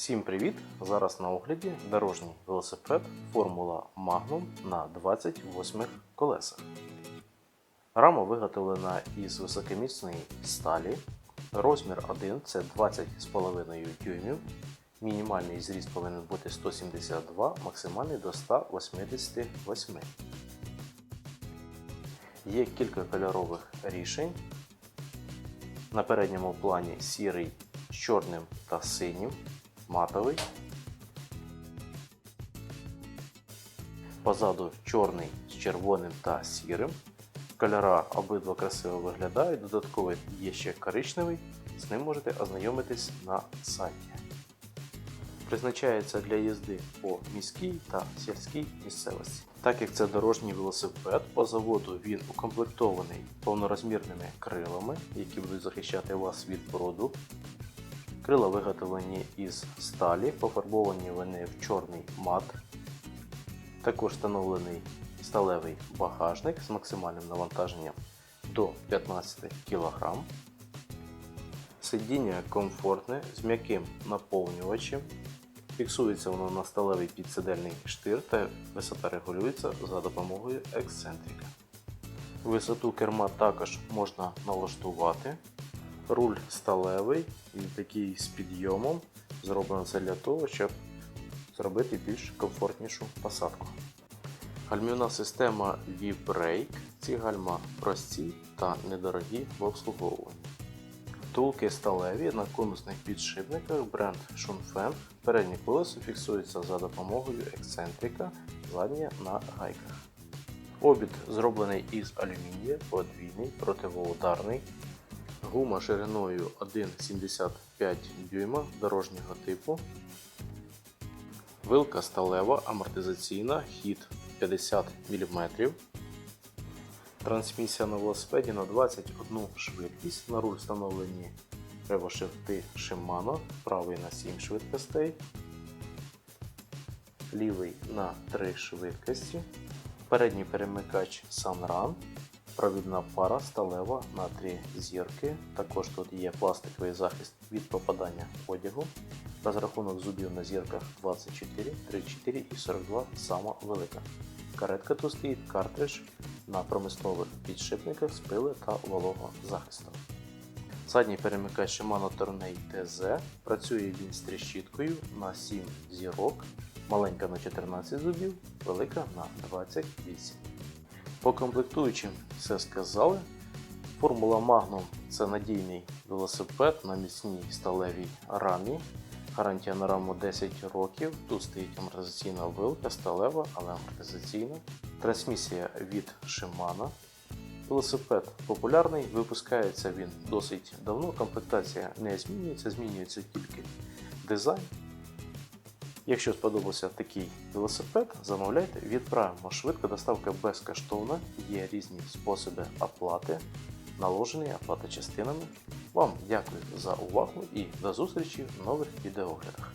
Всім привіт! Зараз на огляді дорожній велосипед Формула Magnum на 28 колесах. Рама виготовлена із високоміцної сталі. Розмір 1 це 20,5 дюймів. Мінімальний зріст повинен бути 172, максимальний до 188. Є кілька кольорових рішень. На передньому плані сірий з чорним та синім, матовий. Позаду чорний з червоним та сірим. Кольора обидва красиво виглядають. Додатково є ще коричневий. З ним можете ознайомитись на сайті. Призначається для їзди по міській та сільській місцевості. Так як це дорожній велосипед, по заводу він укомплектований повнорозмірними крилами, які будуть захищати вас від броду. Крила виготовлені із сталі, пофарбовані вони в чорний мат. Також встановлений сталевий багажник з максимальним навантаженням до 15 кг. Сидіння комфортне з м'яким наповнювачем. Фіксується воно на сталевий підсидельний штир та висота регулюється за допомогою ексцентрика. Висоту керма також можна налаштувати. Руль сталевий і такий з підйомом. Зроблено це для того, щоб зробити більш комфортнішу посадку. Гальмівна система V-Brake. Ці гальма прості та недорогі в обслуговуванні. Втулки сталеві на конусних підшипниках бренд Shunfen. Переднє колесо фіксується за допомогою ексцентрика, заднє на гайках. Обід зроблений із алюмінія, подвійний, противоударний. Гума шириною 1,75 дюйма дорожнього типу. Вилка сталева, амортизаційна, хід 50 мм. Трансмісія на велосипеді на 21 швидкість. На руль встановлені ревошифти Shimano, правий на 7 швидкостей, лівий на 3 швидкості, передній перемикач Sunrun, провідна пара сталева на 3 зірки. Також тут є пластиковий захист від попадання одягу. Розрахунок зубів на зірках 24, 34 і 42 сама велика. Каретка тут стоїть картридж на промислових підшипниках з пили та вологозахистом. Задній перемикач Shimano Tourney TZ. Працює він з тріщіткою на 7 зірок, маленька на 14 зубів, велика на 28. По комплектуючим все сказали. Формула Magnum це надійний велосипед на міцній сталевій рамі. Гарантія на раму 10 років. Тут стоїть амортизаційна вилка, сталева, але амортизаційна. Трансмісія від Shimano. Велосипед популярний, випускається він досить давно. Комплектація не змінюється, змінюється тільки дизайн. Якщо сподобався такий велосипед, замовляйте, відправимо. Швидка доставка безкоштовна, є різні способи оплати, наложені оплата частинами. Вам дякую за увагу і до зустрічі в нових відеоглядах.